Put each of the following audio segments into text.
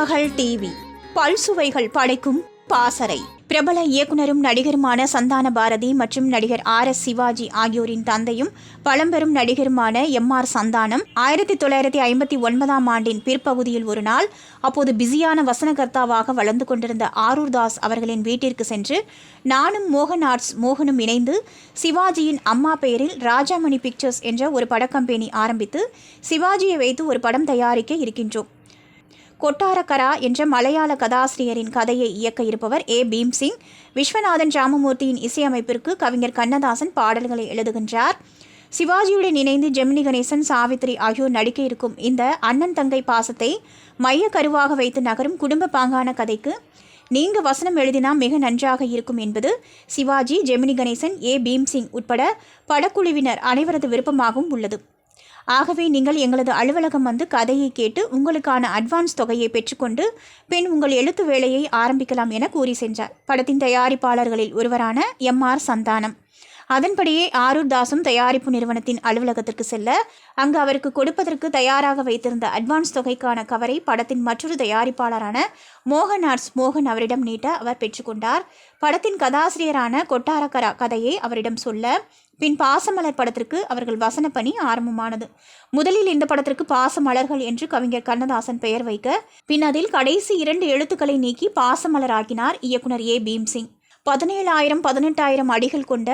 மகள் டிவி. பல்சுவைகள் படைக்கும் பாசறை. பிரபல இயக்குனரும் நடிகருமான சந்தான பாரதி மற்றும் நடிகர் ஆர் எஸ் சிவாஜி ஆகியோரின் தந்தையும் பழம்பெரும் நடிகருமான எம் ஆர் சந்தானம் ஆயிரத்தி தொள்ளாயிரத்தி ஐம்பத்தி ஒன்பதாம் ஆண்டின் பிற்பகுதியில் ஒரு நாள் அப்போது பிஸியான வசனகர்த்தாவாக வளர்ந்து கொண்டிருந்த ஆரூர் தாஸ் அவர்களின் வீட்டிற்கு சென்று நானும் மோகன் ஆர்ட்ஸ் மோகனும் இணைந்து சிவாஜியின் அம்மா பெயரில் ராஜாமணி பிக்சர்ஸ் என்ற ஒரு படக்கம்பெனி ஆரம்பித்து சிவாஜியை வைத்து ஒரு படம் தயாரிக்க இருக்கின்றோம். கொட்டாரக்கரா என்ற மலையாள கதாசிரியரின் கதையை இயக்க இருப்பவர் ஏ. பீம்சிங். விஸ்வநாதன் ராமமூர்த்தியின் இசையமைப்பிற்கு கவிஞர் கண்ணதாசன் பாடல்களை எழுதுகின்றார். சிவாஜியுடன் இணைந்து ஜெமினி கணேசன் சாவித்ரி ஆகியோர் நடிக்க இருக்கும் இந்த அண்ணன் தங்கை பாசத்தை மைய கருவாக வைத்து நகரும் குடும்ப பாங்கான கதைக்கு நீங்க வசனம் எழுதினா மிக நன்றாக இருக்கும் என்பது சிவாஜி ஜெமினி கணேசன் ஏ. பீம்சிங் உட்பட படக்குழுவினர் அனைவரது விருப்பமாகவும் உள்ளது. ஆகவே நீங்கள் எங்களது அலுவலகம் வந்து கதையை கேட்டு உங்களுக்கான அட்வான்ஸ் தொகையை பெற்றுக்கொண்டு பின் உங்கள் எழுத்து வேலையை ஆரம்பிக்கலாம் என கூறி சென்றார். படத்தின் தயாரிப்பாளர்களில் ஒருவரான எம் ஆர் சந்தானம். அதன்படியே ஆரூர் தாசும் தயாரிப்பு நிறுவனத்தின் அலுவலகத்திற்கு செல்ல அங்கு அவருக்கு கொடுப்பதற்கு தயாராக வைத்திருந்த அட்வான்ஸ் தொகைக்கான கவரை படத்தின் மற்றொரு தயாரிப்பாளரான மோகன் ஆர்ட்ஸ் மோகன் அவரிடம் நீட்ட அவர் பெற்றுக்கொண்டார் படத்தின் கதாசிரியரான கொட்டாரக்கரா கதையை அவரிடம் சொல்ல பின் பாசமலர் படத்திற்கு அவர்கள் வசன பணி ஆரம்பமானது. முதலில் இந்த படத்திற்கு பாசமலர்கள் என்று கவிஞர் கண்ணதாசன் பெயர் வைக்க பின் அதில் கடைசி இரண்டு எழுத்துக்களை நீக்கி பாசமலராக்கினார் இயக்குனர் ஏ பீம்சிங். பதினேழாயிரம் பதினெட்டாயிரம் அடிகள் கொண்ட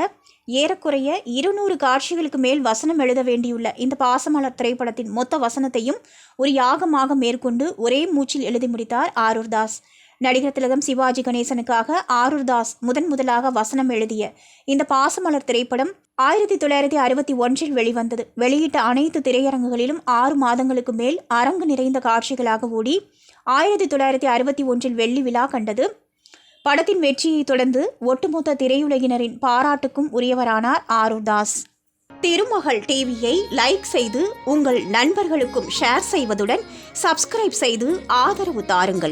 ஏறக்குறைய இருநூறு காட்சிகளுக்கு மேல் வசனம் எழுத வேண்டியுள்ள இந்த பாசமலர் திரைப்படத்தின் மொத்த வசனத்தையும் ஒரு யாகமாக மேற்கொண்டு ஒரே மூச்சில் எழுதி முடித்தார் ஆரூர் தாஸ். நடிகர் திலகம் சிவாஜி கணேசனுக்காக ஆரூர் தாஸ் முதன் முதலாக வசனம் எழுதிய இந்த பாசமலர் திரைப்படம் ஆயிரத்தி தொள்ளாயிரத்தி அறுபத்தி ஒன்றில் வெளிவந்தது. வெளியிட்ட அனைத்து திரையரங்குகளிலும் ஆறு மாதங்களுக்கு மேல் அரங்கு நிறைந்த காட்சிகளாக ஓடி ஆயிரத்தி தொள்ளாயிரத்தி அறுபத்தி ஒன்றில் வெள்ளி விழா கண்டது. படத்தின் வெற்றியை தொடர்ந்து ஒட்டுமொத்த திரையுலகினரின் பாராட்டுக்கும் உரியவரானார் ஆரூர் தாஸ் திருமகள் டிவியை லைக் செய்து உங்கள் நண்பர்களுக்கும் ஷேர் செய்வதுடன் சப்ஸ்கிரைப் செய்து ஆதரவு தாருங்கள்.